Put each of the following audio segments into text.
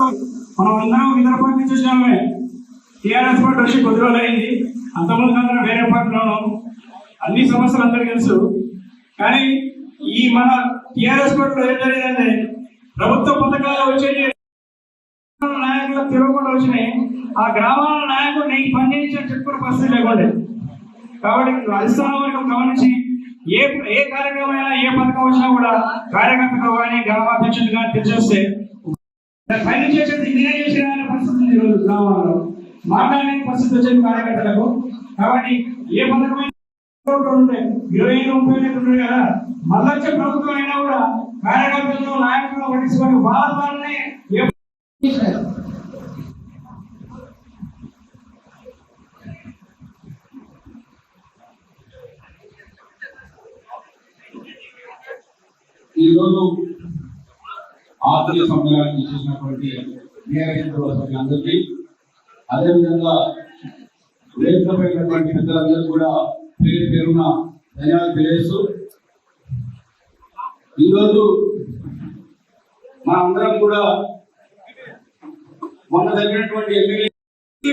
మనం అందరం ఇతర పార్టీ చూసినామే. టీఆర్ఎస్ పార్టీ వచ్చి కొద్ది రోజులు అయింది. అంతకుముందు అందరం వేరే పార్టీలోను అన్ని సమస్యలు అందరికీ తెలుసు. కానీ ఈ మన టీఆర్ఎస్ పార్టీలో ఏం జరిగిందంటే ప్రభుత్వ పథకాలు వచ్చే నాయకులు తిరగకుండా వచ్చినాయి. ఆ గ్రామాల నాయకుడు నేను పనిచేయించని చెప్పుకునే పరిస్థితి లేకుండా. కాబట్టి అధిష్టాన వర్గం గమనించి ఏ ఏ కార్యక్రమం అయినా ఏ పథకం వచ్చినా కూడా కార్యకర్తలు కానీ గ్రామాధ్యక్షులు కానీ తెలిసేస్తే పైన చేసేది నేనే చేసిన అనే పరిస్థితి ఈరోజు గ్రామాల్లో. మాట్లాడలేని పరిస్థితి వచ్చేది కార్యకర్తలకు. కాబట్టి ఏ పథకమైన ఇరవై ఐదు ముప్పై ఐదు ఉంటుంది కదా. మళ్ళీ వచ్చే ప్రభుత్వం అయినా కూడా కార్యకర్తలను నాయకులను పట్టించుకొని వాళ్ళ వాళ్ళనే ఏ ఈరోజు ఆత్మీయ సమ్మేళనానికి చేసినటువంటి అందరికీ. అదేవిధంగా లేకపోయినటువంటి పెద్దలందరూ కూడా పేరు పేరున ధన్యవాదాలు తెలియజేస్తూ ఈరోజు మనందరం కూడా మొన్న జరిగినటువంటి ఎమ్మెల్యే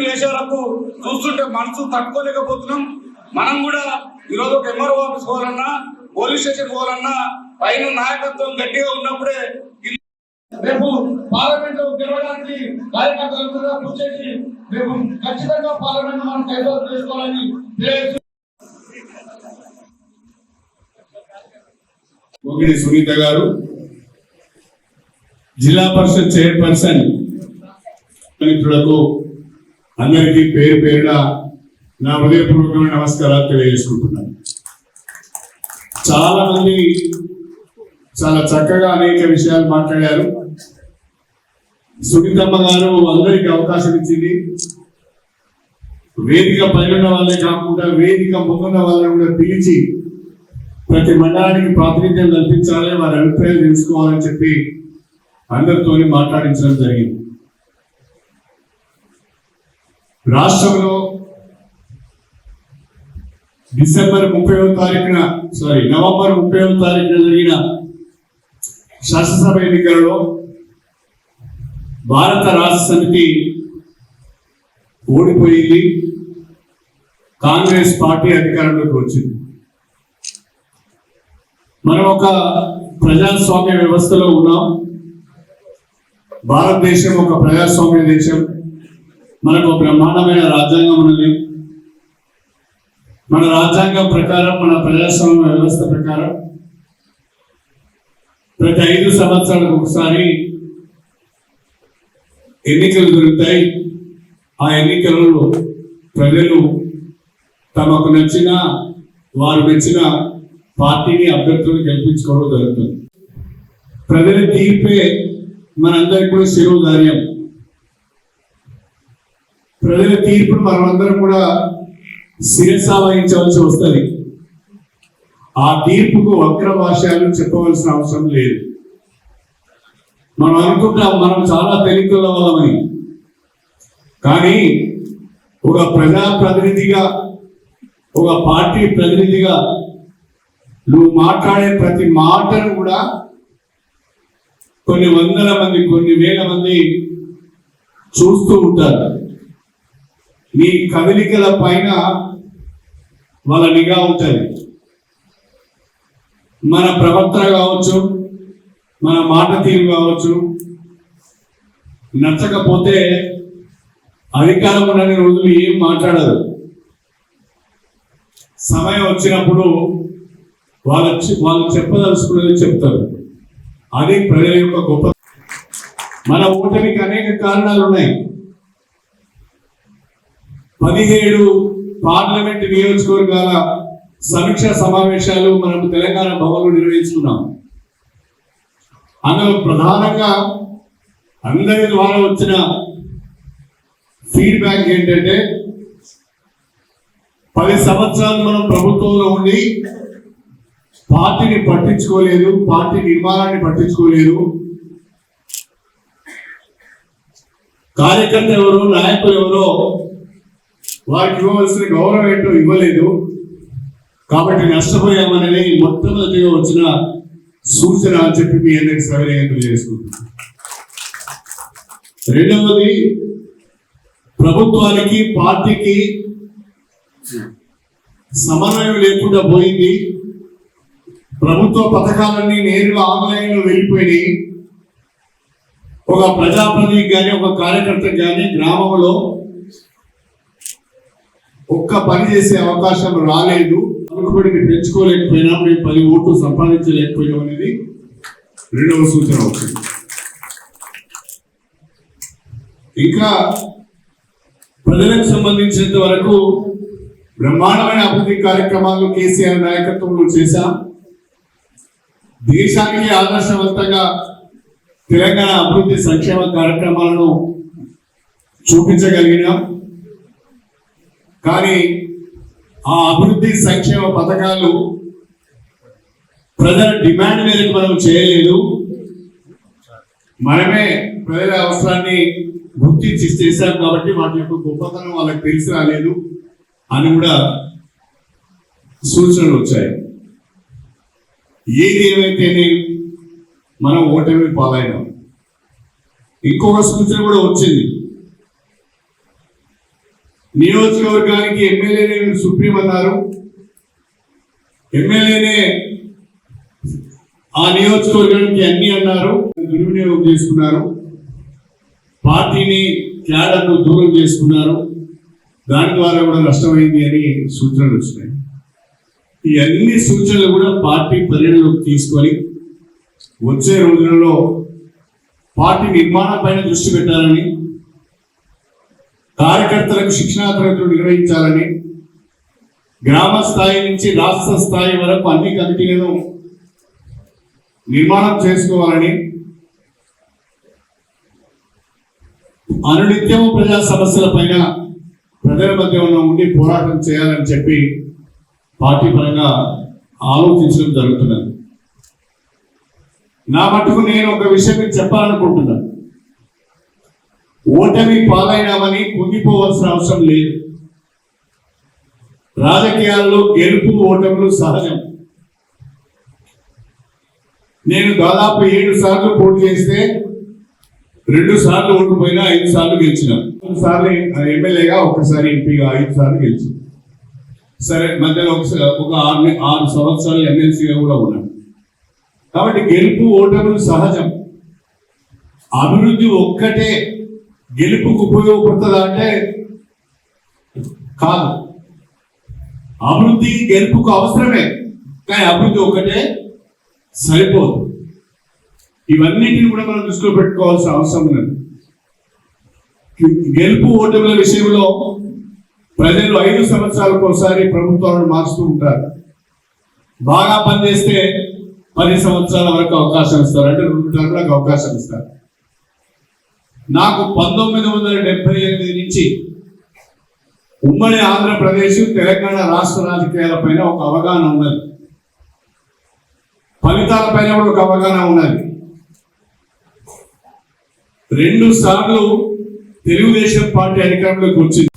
వేషాలకు చూస్తుంటే మనసు తట్టుకోలేకపోతున్నాం. మనం కూడా ఈరోజు ఒక ఎంఆర్ఓ ఆఫీస్ పోవాలన్నా పోలీస్ స్టేషన్ పోవాలన్నా పైన నాయకత్వం గట్టిగా ఉన్నప్పుడే రేపు పార్లమెంట్ గెలవడానికి కార్యకర్తలు కూడా కృషి చేసి రేపు ఖచ్చితంగా పార్లమెంట్ మనం కైవసం చేసుకోవాలని తెలియజేస్తూ సునీత గారు. జిల్లా పరిషత్ చైర్పర్సన్ మిత్రులకు అందరికీ పేరు పేరున నా హృదయపూర్వకమైన నమస్కారాలు తెలియజేసుకుంటున్నాను. చాలా మంది చాలా చక్కగా అనేక విషయాలు మాట్లాడారు. సునీతమ్మ గారు అందరికి అవకాశం ఇచ్చింది. వేదిక పైన వాళ్ళే కాకుండా వేదిక ముందున్న వాళ్ళని కూడా పిలిచి ప్రతి మండలానికి ప్రాతినిధ్యం కల్పించాలి వారి అభిప్రాయాలు తెలుసుకోవాలని చెప్పి అందరితోని మాట్లాడించడం జరిగింది. రాష్ట్రంలో డిసెంబర్ ముప్పై తారీఖున సారీ నవంబర్ ముప్పై తారీఖున జరిగిన శాసనసభ ఎన్నికలలో భారత రాష్ట్ర సమితి ఓడిపోయింది. కాంగ్రెస్ పార్టీ అధికారంలోకి వచ్చింది. మనం ఒక ప్రజాస్వామ్య వ్యవస్థలో ఉన్నాం. భారతదేశం ఒక ప్రజాస్వామ్య దేశం. మనకు ఒక బ్రహ్మాండమైన రాజ్యాంగం ఉన్నది. మన రాజ్యాంగం ప్రకారం మన ప్రజాస్వామ్య వ్యవస్థ ప్రకారం ప్రతి ఐదు సంవత్సరాలకు ఒకసారి ఎన్నికలు జరుగుతాయి. ఆ ఎన్నికలలో ప్రజలు తమకు నచ్చిన వారు మెచ్చిన పార్టీని అభ్యర్థులను గెలిపించుకోవడం జరుగుతుంది. ప్రజల తీర్పే మనందరికి కూడా శిరోధార్యం. ప్రజల తీర్పును మనమందరం కూడా శిరస వహించవలసి వస్తుంది. ఆ తీర్పుకు వక్ర భాషలు చెప్పవలసిన అవసరం లేదు. మనం అనుకుంటాం మనం చాలా తెలివికల వాళ్ళమని కానీ ఒక ప్రజా ప్రతినిధిగా ఒక పార్టీ ప్రతినిధిగా నువ్వు మాట్లాడే ప్రతి మాటను కూడా కొన్ని వందల మంది కొన్ని వేల మంది చూస్తూ ఉంటారు. నీ కదలికల పైన వాళ్ళ నిఘా ఉంటుంది. మన ప్రవర్తన కావచ్చు మన మాట తీరు కావచ్చు. నచ్చకపోతే అధికారం ఉన్నన్ని రోజులు ఏం మాట్లాడరు. సమయం వచ్చినప్పుడు వాళ్ళు వాళ్ళు చెప్పదలుచుకునేది చెప్తారు. అది ప్రజల యొక్క గొప్ప మన ఓటమికి అనేక కారణాలు ఉన్నాయి పదిహేడు పార్లమెంట్ నియోజకవర్గాల సమీక్ష సమావేశాలు మనం తెలంగాణ భవన్లో నిర్వహించుకున్నాం. అందులో ప్రధానంగా అందరి ద్వారా వచ్చిన ఫీడ్బ్యాక్ ఏంటంటే పది సంవత్సరాలు మనం ప్రభుత్వంలో ఉండి పార్టీని పట్టించుకోలేదు పార్టీ నిర్మాణాన్ని పట్టించుకోలేదు. కార్యకర్త ఎవరు నాయకులు ఎవరో వారికి ఇవ్వవలసిన గౌరవం ఏంటో ఇవ్వలేదు. కాబట్టి నష్టపోయామనేది మొట్టమొదటిగా వచ్చిన సూచన అని చెప్పి మీ అందరికి సవినయంగా తెలియజేసుకుంటున్నాను రెండవది ప్రభుత్వానికి పార్టీకి సమన్వయం లేకుండా పోయింది. ప్రభుత్వ పథకాలన్నీ నేరుగా ఆన్లైన్లో వెళ్ళిపోయినాయి. ఒక ప్రజాప్రతినిధి కానీ ఒక కార్యకర్త కానీ గ్రామంలో ఒక్క పని చేసే అవకాశం రాలేదు. పలుకుబడిని పెంచుకోలేకపోయినా మేము పది ఓట్లు సంపాదించలేకపోయాం అనేది రెండవ సూచన అవుతుంది ఇంకా ప్రజలకు సంబంధించినంత వరకు బ్రహ్మాండమైన అభివృద్ధి కార్యక్రమాలు కేసీఆర్ నాయకత్వంలో చేశాం. దేశానికి ఆదర్శవంతంగా తెలంగాణ అభివృద్ధి సంక్షేమ కార్యక్రమాలను చూపించగలిగినాం. కానీ ఆ అభివృద్ధి సంక్షేమ పథకాలు ప్రజల డిమాండ్ మేరకు మనం చేయలేదు. మనమే ప్రజల అవసరాన్ని గుర్తించి చేశాం కాబట్టి వాటి యొక్క గొప్పతనం వాళ్ళకి తెలిసి రాలేదు అని కూడా సూచనలు వచ్చాయి. ఏది ఏమైతేనే మనం ఓటమి పాలైనాం. ఇంకొక సూచన కూడా వచ్చింది. నియోజకవర్గానికి ఎమ్మెల్యేనే సుప్రీం అన్నారు ఎమ్మెల్యేనే ఆ నియోజకవర్గానికి అన్ని అన్నారు. దుర్వినియోగం చేసుకున్నారు. పార్టీని క్యాడర్ను దూరం చేసుకున్నారు. దాని ద్వారా కూడా నష్టమైంది అని సూచనలు వచ్చినాయి. ఈ అన్ని సూచనలు కూడా పార్టీ పరిగణలోకి తీసుకొని వచ్చే రోజులలో పార్టీ నిర్మాణం పైన దృష్టి పెట్టాలని కార్యకర్తలకు శిక్షణా తరగతులు నిర్వహించాలని గ్రామ స్థాయి నుంచి రాష్ట్ర స్థాయి వరకు అన్ని కమిటీలను నిర్మాణం చేసుకోవాలని అనునిత్యము ప్రజా సమస్యల పైన ప్రజల మధ్య ఉన్న ఉండి పోరాటం చేయాలని చెప్పి పార్టీ పరంగా ఆలోచించడం జరుగుతున్నది. నా మటుకు నేను ఒక విషయం చెప్పాలనుకుంటున్నాను. ఓటమి పాలైనామని కుంగిపోవాల్సిన అవసరం లేదు. రాజకీయాల్లో గెలుపు ఓటములు సహజం. నేను దాదాపు ఏడు సార్లు పోటీ చేస్తే రెండు సార్లు ఓడిపోయినా ఐదు సార్లు గెలిచిన. మూడు సార్లు ఎమ్మెల్యేగా ఒకసారి ఎంపీగా ఐదు సార్లు గెలిచిన. సరే మధ్యలో ఒకసారి ఒక ఆరు ఆరు సంవత్సరాలు ఎమ్మెల్సీగా కూడా ఉన్నాను కాబట్టి గెలుపు ఓటములు సహజం. అభివృద్ధి ఒక్కటే గెలుపుకు ఉపయోగపడుతుందా అంటే కాదు. అభివృద్ధి గెలుపుకు అవసరమే కానీ అభివృద్ధి ఒకటే సరిపోదు. ఇవన్నిటిని కూడా మనం దృష్టిలో పెట్టుకోవాల్సిన అవసరం ఉన్నది గెలుపు ఓటముల విషయంలో ప్రజలు ఐదు సంవత్సరాలకు ఒకసారి ప్రభుత్వాలను మారుస్తూ ఉంటారు. బాగా పనిచేస్తే పది సంవత్సరాల వరకు అవకాశం ఇస్తారు అంటే రెండు టర్ములకు అవకాశం ఇస్తారు. నాకు పంతొమ్మిది వందల డెబ్బై ఎనిమిది నుంచి ఉమ్మడి ఆంధ్రప్రదేశ్ తెలంగాణ రాష్ట్ర రాజకీయాల పైన ఒక అవగాహన ఉన్నది. ఫలితాల పైన కూడా ఒక అవగాహన ఉన్నది. రెండు సార్లు తెలుగుదేశం పార్టీ అధికారంలోకి వచ్చింది.